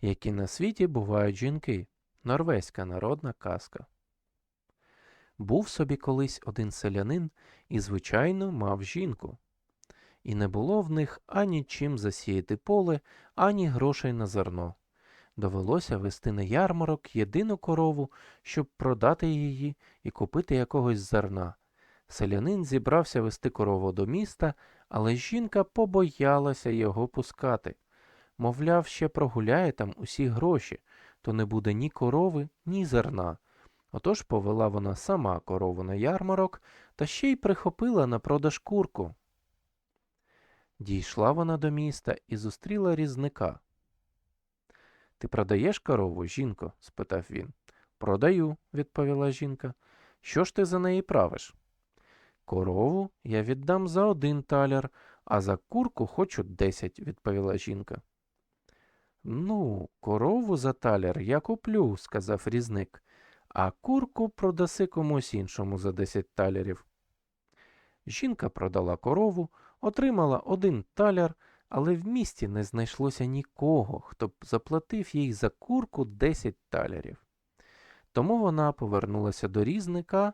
які на світі бувають жінки. Норвезька народна казка. Був собі колись один селянин і, звичайно, мав жінку. І не було в них ані чим засіяти поле, ані грошей на зерно. Довелося вести на ярмарок єдину корову, щоб продати її і купити якогось зерна. Селянин зібрався вести корову до міста, але жінка побоялася його пускати. Мовляв, ще прогуляє там усі гроші, то не буде ні корови, ні зерна. Отож повела вона сама корову на ярмарок та ще й прихопила на продаж курку. Дійшла вона до міста і зустріла різника. Ти продаєш корову, жінко? спитав він. Продаю, відповіла жінка. Що ж ти за неї правиш? Корову я віддам за один таляр, а за курку хочу десять, відповіла жінка. Ну, корову за таляр я куплю, сказав різник, а курку продаси комусь іншому за десять талярів. Жінка продала корову, отримала один таляр, але в місті не знайшлося нікого, хто б заплатив їй за курку 10 талярів. Тому вона повернулася до різника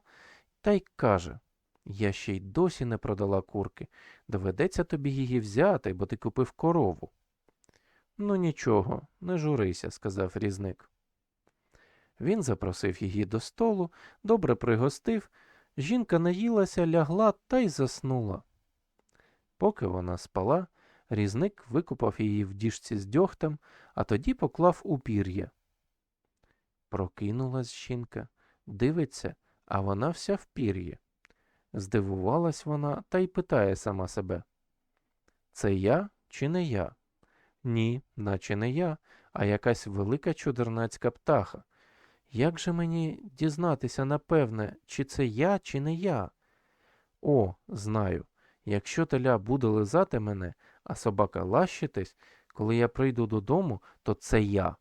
та й каже Я ще й досі не продала курки. Доведеться тобі її взяти, бо ти купив корову. Ну нічого, не журися, сказав різник. Він запросив її до столу, добре пригостив. Жінка наїлася, лягла та й заснула. Поки вона спала, різник викупав її в діжці з дьогтем, а тоді поклав у пір'я. Прокинулась жінка, дивиться, а вона вся в пір'ї. Здивувалась вона та й питає сама себе. Це я чи не я? Ні, наче не я, а якась велика чудернацька птаха. Як же мені дізнатися напевне, чи це я, чи не я? О, знаю. Якщо теля буде лизати мене, а собака лащитись, коли я прийду додому, то це я.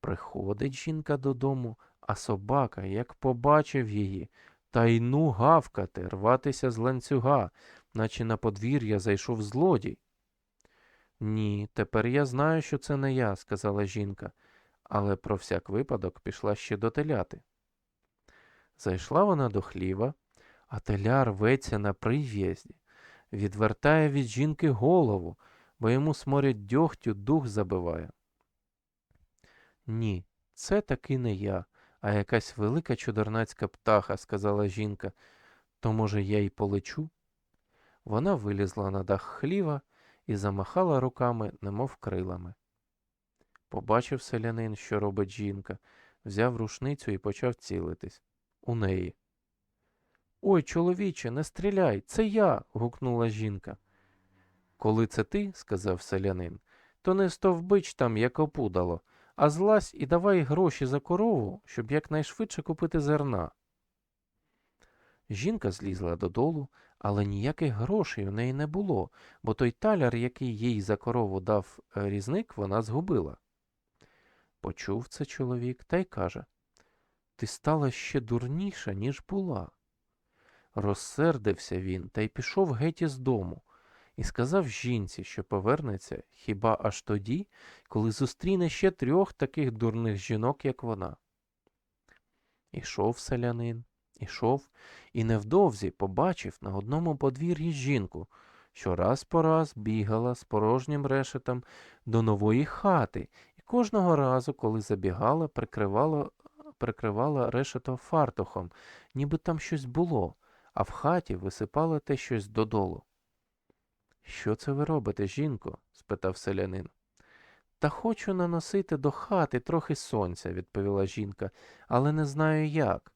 Приходить жінка додому, а собака, як побачив її, та й ну гавкати, рватися з ланцюга, наче на подвір'я зайшов злодій. Ні, тепер я знаю, що це не я, сказала жінка, але про всяк випадок пішла ще до теляти. Зайшла вона до хліва, а теля рветься на прив'язді, відвертає від жінки голову, бо йому сморять дьогтю дух забиває. Ні, це таки не я, а якась велика чудернацька птаха, сказала жінка. То, може, я й полечу? Вона вилізла на дах хліва і замахала руками, немов крилами. Побачив селянин, що робить жінка, взяв рушницю і почав цілитись. У неї. Ой, чоловіче, не стріляй, це я. гукнула жінка. Коли це ти, сказав селянин, то не стовбич там, як опудало, а злазь і давай гроші за корову, щоб якнайшвидше купити зерна. Жінка злізла додолу, але ніяких грошей у неї не було, бо той таляр, який їй за корову дав е, різник, вона згубила. Почув це чоловік та й каже Ти стала ще дурніша, ніж була. Розсердився він та й пішов геть із дому, і сказав жінці, що повернеться хіба аж тоді, коли зустріне ще трьох таких дурних жінок, як вона. Ішов селянин, ішов, і невдовзі побачив на одному подвір'ї жінку, що раз по раз бігала з порожнім решетом до нової хати, і кожного разу, коли забігала, прикривала, прикривала решето фартухом, ніби там щось було, а в хаті висипала те щось додолу. Що це ви робите, жінко? спитав селянин. Та хочу наносити до хати трохи сонця, відповіла жінка, але не знаю як.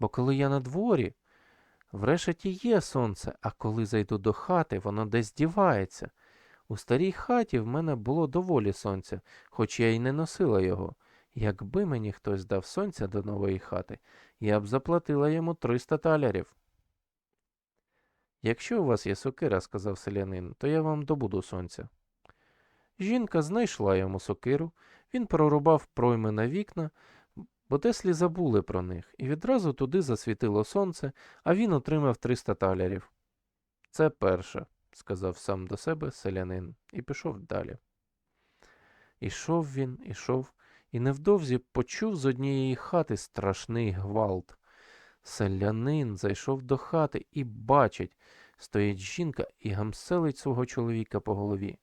Бо коли я на дворі, в решеті є сонце, а коли зайду до хати, воно десь дівається. У старій хаті в мене було доволі сонця, хоч я й не носила його. Якби мені хтось дав сонця до нової хати, я б заплатила йому триста талярів. Якщо у вас є сокира, сказав селянин, то я вам добуду сонця. Жінка знайшла йому сокиру, він прорубав пройми на вікна, бо теслі забули про них, і відразу туди засвітило сонце, а він отримав 300 талярів. Це перше, сказав сам до себе селянин, і пішов далі. Ішов він, ішов, і невдовзі почув з однієї хати страшний гвалт. Селянин зайшов до хати і бачить, стоїть жінка і гамселить свого чоловіка по голові,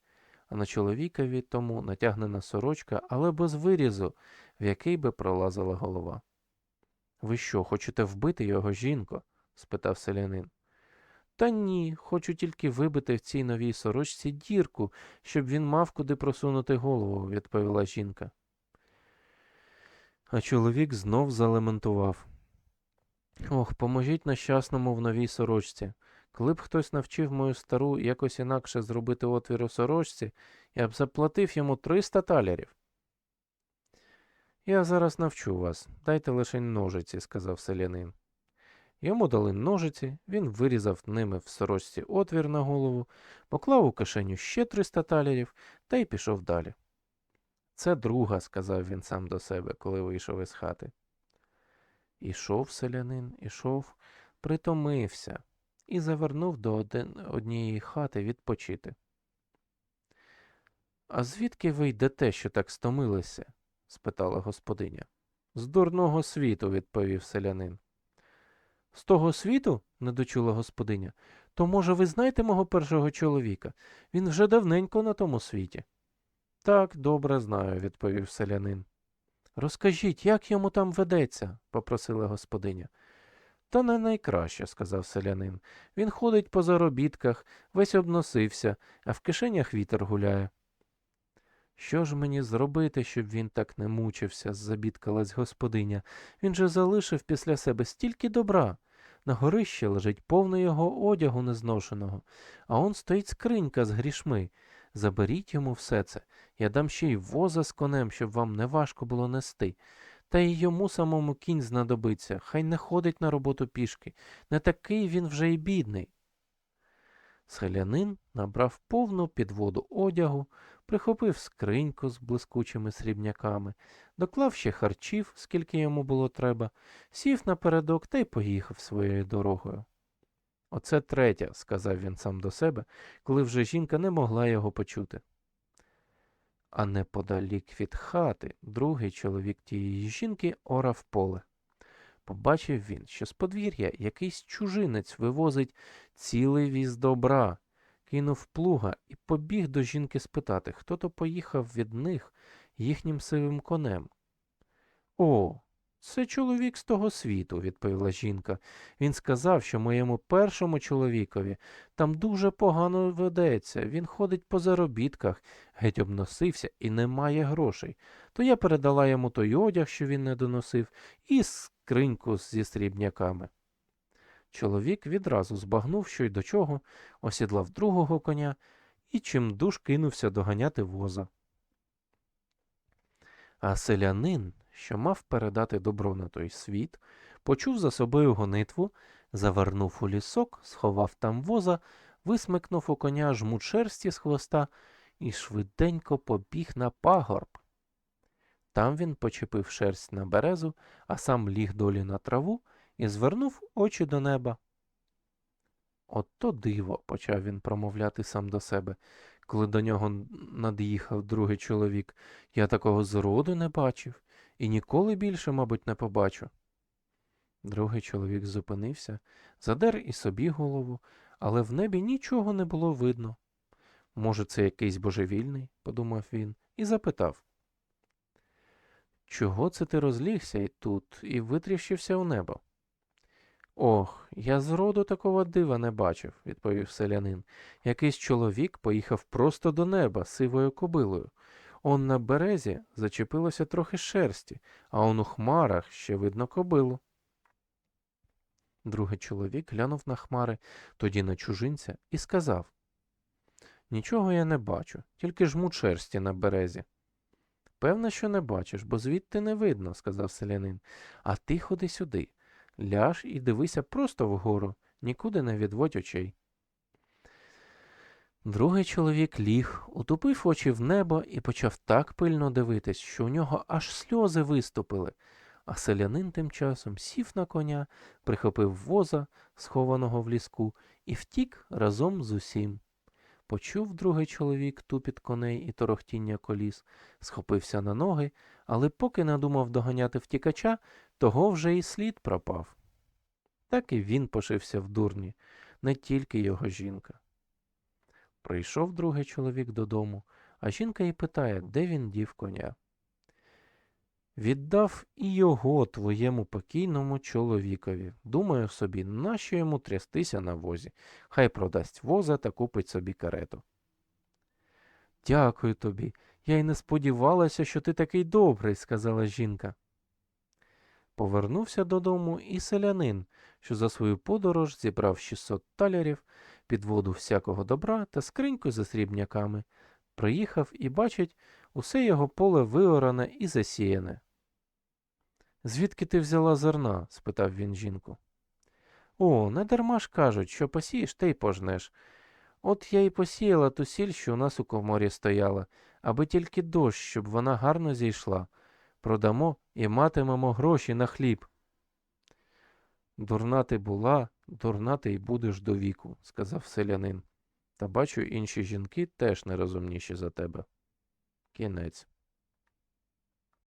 а на чоловікові тому натягнена сорочка, але без вирізу, в який би пролазила голова. Ви що, хочете вбити його, жінко? спитав селянин. Та ні, хочу тільки вибити в цій новій сорочці дірку, щоб він мав куди просунути голову, відповіла жінка. А чоловік знов залементував. Ох, поможіть нещасному в новій сорочці. Коли б хтось навчив мою стару якось інакше зробити отвір у сорочці, я б заплатив йому 300 талерів. Я зараз навчу вас, дайте лише ножиці, сказав селянин. Йому дали ножиці, він вирізав ними в сорочці отвір на голову, поклав у кишеню ще 300 талерів та й пішов далі. Це друга, сказав він сам до себе, коли вийшов із хати. Ішов селянин, ішов, притомився і завернув до однієї хати відпочити. А звідки ви йдете, що так стомилися? Спитала господиня. З дурного світу, відповів селянин. З того світу? не дочула господиня. То, може, ви знаєте мого першого чоловіка? Він вже давненько на тому світі. Так, добре знаю, відповів селянин. Розкажіть, як йому там ведеться? попросила господиня. Та не найкраще, сказав селянин. Він ходить по заробітках, весь обносився, а в кишенях вітер гуляє. Що ж мені зробити, щоб він так не мучився, забідкалась господиня. Він же залишив після себе стільки добра. На горищі лежить повно його одягу незношеного, а он стоїть скринька з грішми. Заберіть йому все це. Я дам ще й воза з конем, щоб вам не важко було нести. Та й йому самому кінь знадобиться, хай не ходить на роботу пішки. Не такий він вже й бідний. Селянин набрав повну підводу одягу, прихопив скриньку з блискучими срібняками, доклав ще харчів, скільки йому було треба, сів напередок та й поїхав своєю дорогою. Оце третя, сказав він сам до себе, коли вже жінка не могла його почути. А неподалік від хати другий чоловік тієї жінки орав поле. Побачив він, що з подвір'я якийсь чужинець вивозить цілий віз добра, кинув плуга і побіг до жінки спитати, хто то поїхав від них їхнім сивим конем. О, це чоловік з того світу, відповіла жінка. Він сказав, що моєму першому чоловікові там дуже погано ведеться. Він ходить по заробітках, геть обносився і не має грошей. То я передала йому той одяг, що він не доносив, і скриньку зі срібняками. Чоловік відразу збагнув, що й до чого, осідлав другого коня і чимдуж кинувся доганяти воза. А селянин, що мав передати добро на той світ, почув за собою гонитву, завернув у лісок, сховав там воза, висмикнув у коня жмут шерсті з хвоста і швиденько побіг на пагорб. Там він почепив шерсть на березу, а сам ліг долі на траву і звернув очі до неба. От то диво, почав він промовляти сам до себе, коли до нього над'їхав другий чоловік. Я такого зроду не бачив і ніколи більше, мабуть, не побачу. Другий чоловік зупинився, задер і собі голову, але в небі нічого не було видно. Може, це якийсь божевільний, подумав він, і запитав. Чого це ти розлігся і тут і витріщився у небо? Ох, я зроду такого дива не бачив, відповів селянин. Якийсь чоловік поїхав просто до неба сивою кобилою. Он на березі зачепилося трохи шерсті, а он у хмарах ще видно кобилу. Другий чоловік глянув на хмари, тоді на чужинця, і сказав Нічого я не бачу, тільки жмут шерсті на березі. Певно, що не бачиш, бо звідти не видно, сказав селянин. А ти ходи сюди. Ляж і дивися просто вгору, нікуди не відводь очей. Другий чоловік ліг, утупив очі в небо і почав так пильно дивитись, що у нього аж сльози виступили, а селянин тим часом сів на коня, прихопив воза, схованого в ліску, і втік разом з усім. Почув другий чоловік тупіт коней і торохтіння коліс, схопився на ноги, але поки надумав доганяти втікача, того вже і слід пропав. Так і він пошився в дурні, не тільки його жінка. Прийшов другий чоловік додому, а жінка й питає, де він дів коня. Віддав і його твоєму покійному чоловікові. Думаю собі, нащо йому трястися на возі? Хай продасть воза та купить собі карету. Дякую тобі. Я й не сподівалася, що ти такий добрий, сказала жінка. Повернувся додому і селянин, що за свою подорож зібрав 600 талерів, підводу всякого добра та скриньку за срібняками. Приїхав і бачить, усе його поле виоране і засіяне. Звідки ти взяла зерна? спитав він жінку. О, не дарма ж кажуть, що посієш, те й пожнеш. От я й посіяла ту сіль, що у нас у коморі стояла, аби тільки дощ, щоб вона гарно зійшла. Продамо і матимемо гроші на хліб. Дурна ти була, дурна ти й будеш до віку, сказав селянин. Та бачу, інші жінки теж нерозумніші за тебе. Кінець.